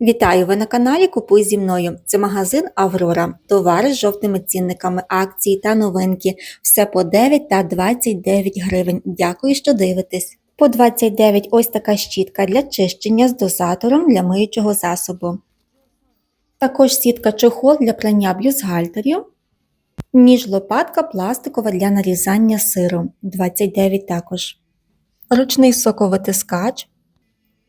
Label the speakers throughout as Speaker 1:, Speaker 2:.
Speaker 1: Вітаю! Ви на каналі Купуй зі мною. Це магазин Аврора. Товари з жовтими цінниками, акції та новинки. Все по 9 та 29 гривень. Дякую, що дивитесь. По 29 ось така щітка для чищення з дозатором для миючого засобу. Також сітка чохол для прання бюстгальтерів. Ніж лопатка пластикова для нарізання сиру. 29 також. Ручний соковитискач.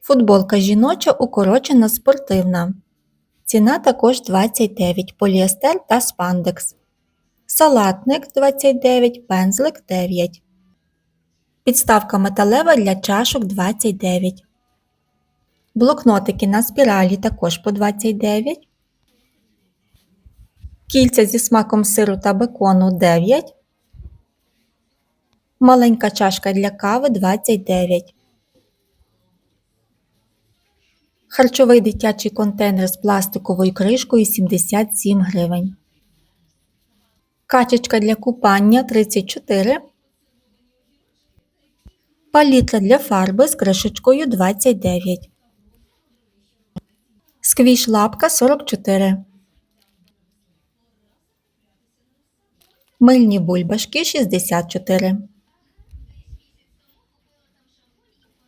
Speaker 1: Футболка жіноча укорочена спортивна. Ціна також 29, поліестер та спандекс. Салатник 29, пензлик 9. Підставка металева для чашок 29. Блокнотики на спіралі також по 29. Кільця зі смаком сиру та бекону 9. Маленька чашка для кави 29. Харчовий дитячий контейнер з пластиковою кришкою 77 гривень. Качечка для купання 34. Палітра для фарби з кришечкою 29. Сквіш лапка 44. Мильні бульбашки 64.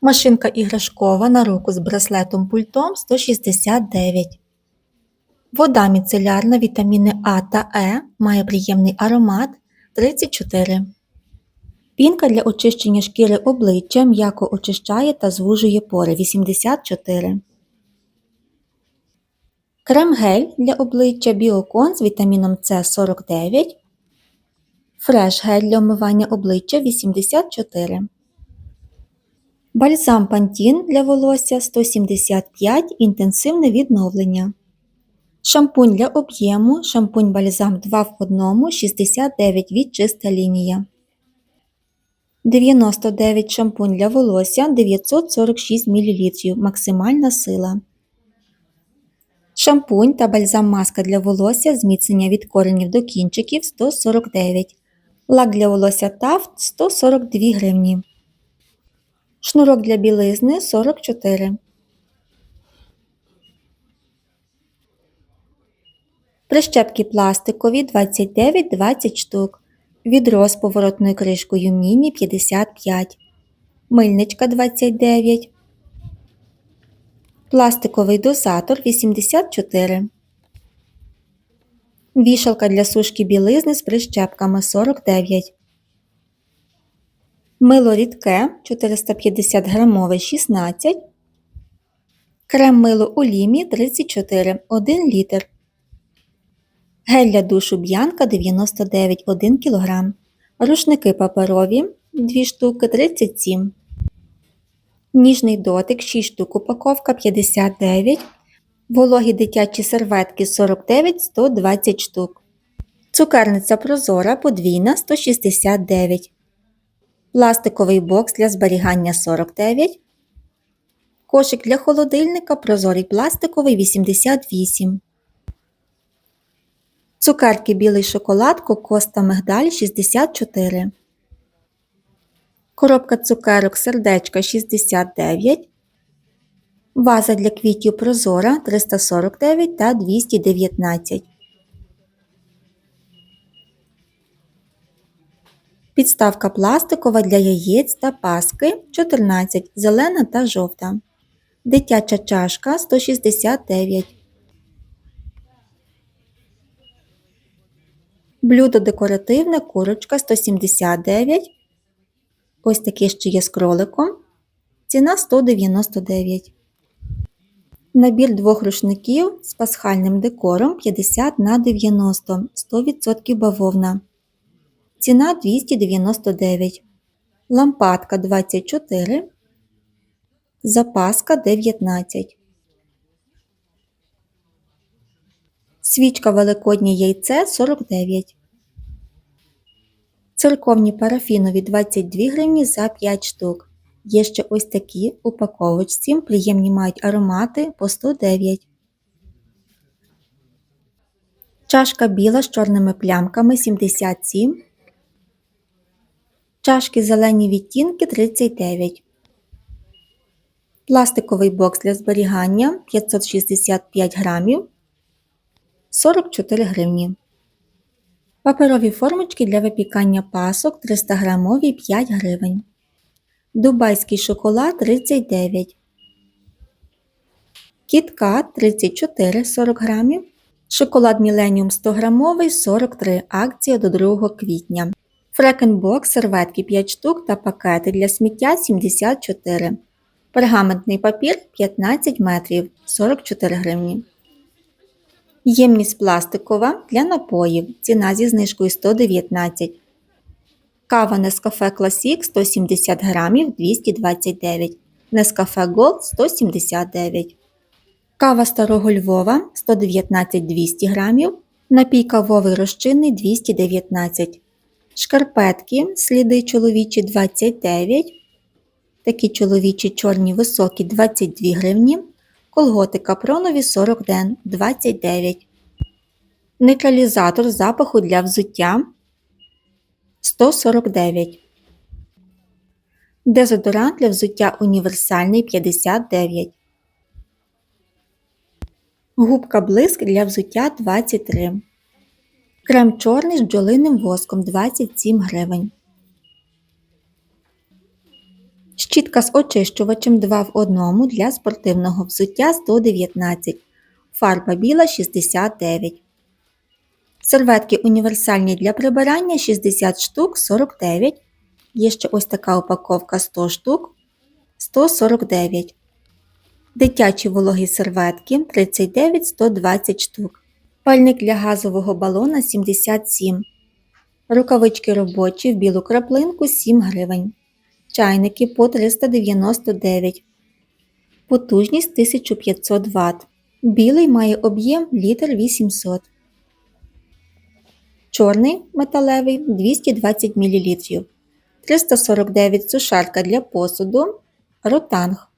Speaker 1: Машинка іграшкова на руку з браслетом пультом 169. Вода міцелярна вітаміни А та Е має приємний аромат 34. Пінка для очищення шкіри обличчя м'яко очищає та звужує пори 84. Крем-гель для обличчя Біокон з вітаміном С 49. Фреш-гель для омивання обличчя 84. Бальзам Пантін для волосся 175 інтенсивне відновлення. Шампунь для об'єму, шампунь бальзам 2 в 1 69 від чиста лінія. 99 шампунь для волосся 946 мл. Максимальна сила. Шампунь та бальзам маска для волосся зміцнення від коренів до кінчиків 149. Лак для волосся Тафт 142 гривні. Шнурок для білизни 44. Прищепки пластикові 29-20 штук. Відро з поворотною кришкою міні 55. Мильничка 29. Пластиковий дозатор 84. Вішалка для сушки білизни з прищепками 49. Мило рідке 450 грамове 16. Крем мило у лімі 34 1 літр. Гель для душу б'янка 99 1 кг. Рушники паперові 2 штуки 37. Ніжний дотик 6 штук упаковка 59. Вологі дитячі серветки 49 120 штук. Цукерниця прозора подвійна 169. Пластиковий бокс для зберігання 49. Кошик для холодильника прозорий пластиковий 88. Цукерки білий шоколад кокос та мигдаль 64. Коробка цукерок сердечка 69. Ваза для квітів прозора 349 та 219. Підставка пластикова для яєць та паски 14, зелена та жовта. Дитяча чашка 169. Блюдо декоративне курочка 179. Ось таке ще є з кроликом. Ціна 199. Набір двох рушників з пасхальним декором 50 на 90 100% бавовна. Ціна 299. Лампадка 24. Запаска 19. Свічка Великоднє яйце 49. Церковні парафінові 22 гривні за 5 штук. Є ще ось такі упаковочці. Приємні мають аромати по 109. Чашка біла з чорними плямками 77. Чашки зелені відтінки 39. Пластиковий бокс для зберігання 565 грамів 44 гривні. Паперові формочки для випікання пасок 300 грамові 5 гривень. Дубайський шоколад 39. Кіткат 34 40 грамів. Шоколад Міленіум 100 грамовий 43 акція до 2 квітня. Фрекенбокс серветки 5 штук та пакети для сміття 74. Пергаментний папір 15 метрів 44 гривні. Ємність пластикова для напоїв. Ціна зі знижкою 119. Кава Nescafe Classic 170 грамів 229. Nescafe Gold 179. Кава Старого Львова 119 200 грамів. Напій кавовий розчинний 219. Шкарпетки сліди чоловічі 29. Такі чоловічі чорні високі 22 гривні. Колготи капронові 40 ден 29. Нейтралізатор запаху для взуття 149. Дезодорант для взуття універсальний 59. Губка блиск для взуття 23. Крем чорний з бджолиним воском 27 гривень. Щітка з очищувачем 2 в 1 для спортивного взуття 119. Фарба біла 69. Серветки універсальні для прибирання 60 штук 49. Є ще ось така упаковка 100 штук 149. Дитячі вологі серветки 39 120 штук. Пальник для газового балона 77. Рукавички робочі в білу краплинку 7 гривень. Чайники по 399. Потужність 1500 Вт. Білий має об'єм літр 800. Чорний металевий 220 мл. 349 сушарка для посуду. Ротанг.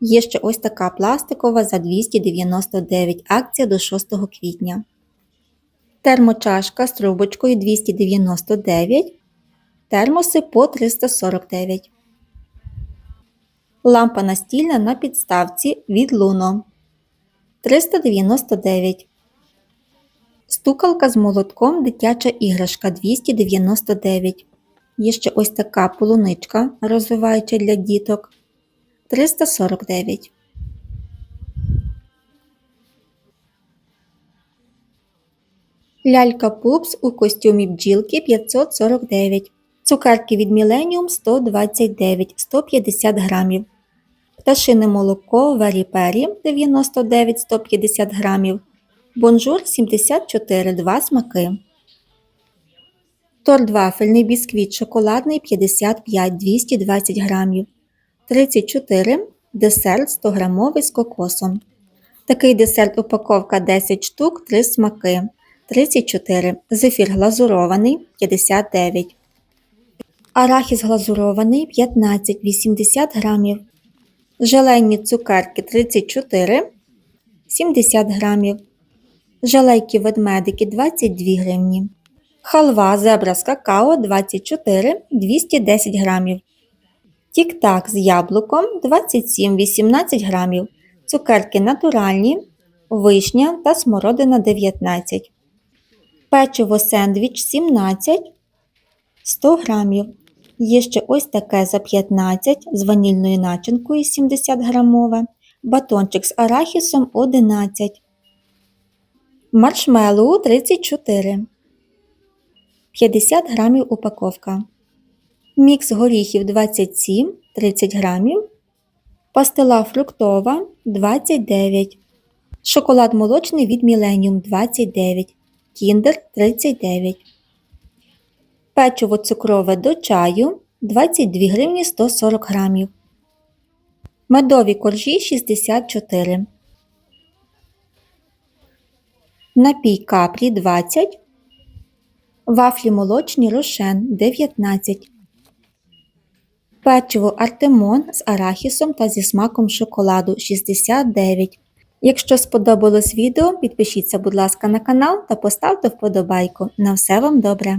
Speaker 1: Є ще ось така пластикова за 299 акція до 6 квітня. Термочашка з трубочкою 299. Термоси по 349. Лампа настільна на підставці від Luno 399. Стукалка з молотком дитяча іграшка 299. Є ще ось така полуничка розвиваюча для діток 349. Лялька пупс у костюмі бджілки 549. Цукерки від Millennium 129 150 грамів. Пташине молоко Варі-пері 99 150 грамів. Бонжур 74 2 смаки. Торт вафельний бісквіт шоколадний 55 220 грамів. 34 десерт 100 грамовий з кокосом. Такий десерт упаковка 10 штук 3 смаки. 34 зефір глазурований 59. Арахіс глазурований 15-80 грамів. Желейні цукерки 34 70 грамів. Жалейки ведмедики 22 гривні. Халва зебра з какао 24 210 грамів. Тік-так з яблуком 27-18 грамів. Цукерки натуральні, вишня та смородина 19. Печиво сендвіч 17 100 грамів. Є ще ось таке за 15 з ванільною начинкою 70 грамове. Батончик з арахісом 11. Маршмеллоу 34. 50 грамів упаковка. Мікс горіхів 27 30 грамів. Пастила фруктова 29. Шоколад молочний від Millennium 29. Кіндер 39. Печиво цукрове до чаю 22 гривні 140 грамів. Медові коржі 64. Напій капрі 20. Вафлі молочні рошен 19. Печиво Артемон з арахісом та зі смаком шоколаду 69. Якщо сподобалось відео, підпишіться, будь ласка, на канал та поставте вподобайку. На все вам добре!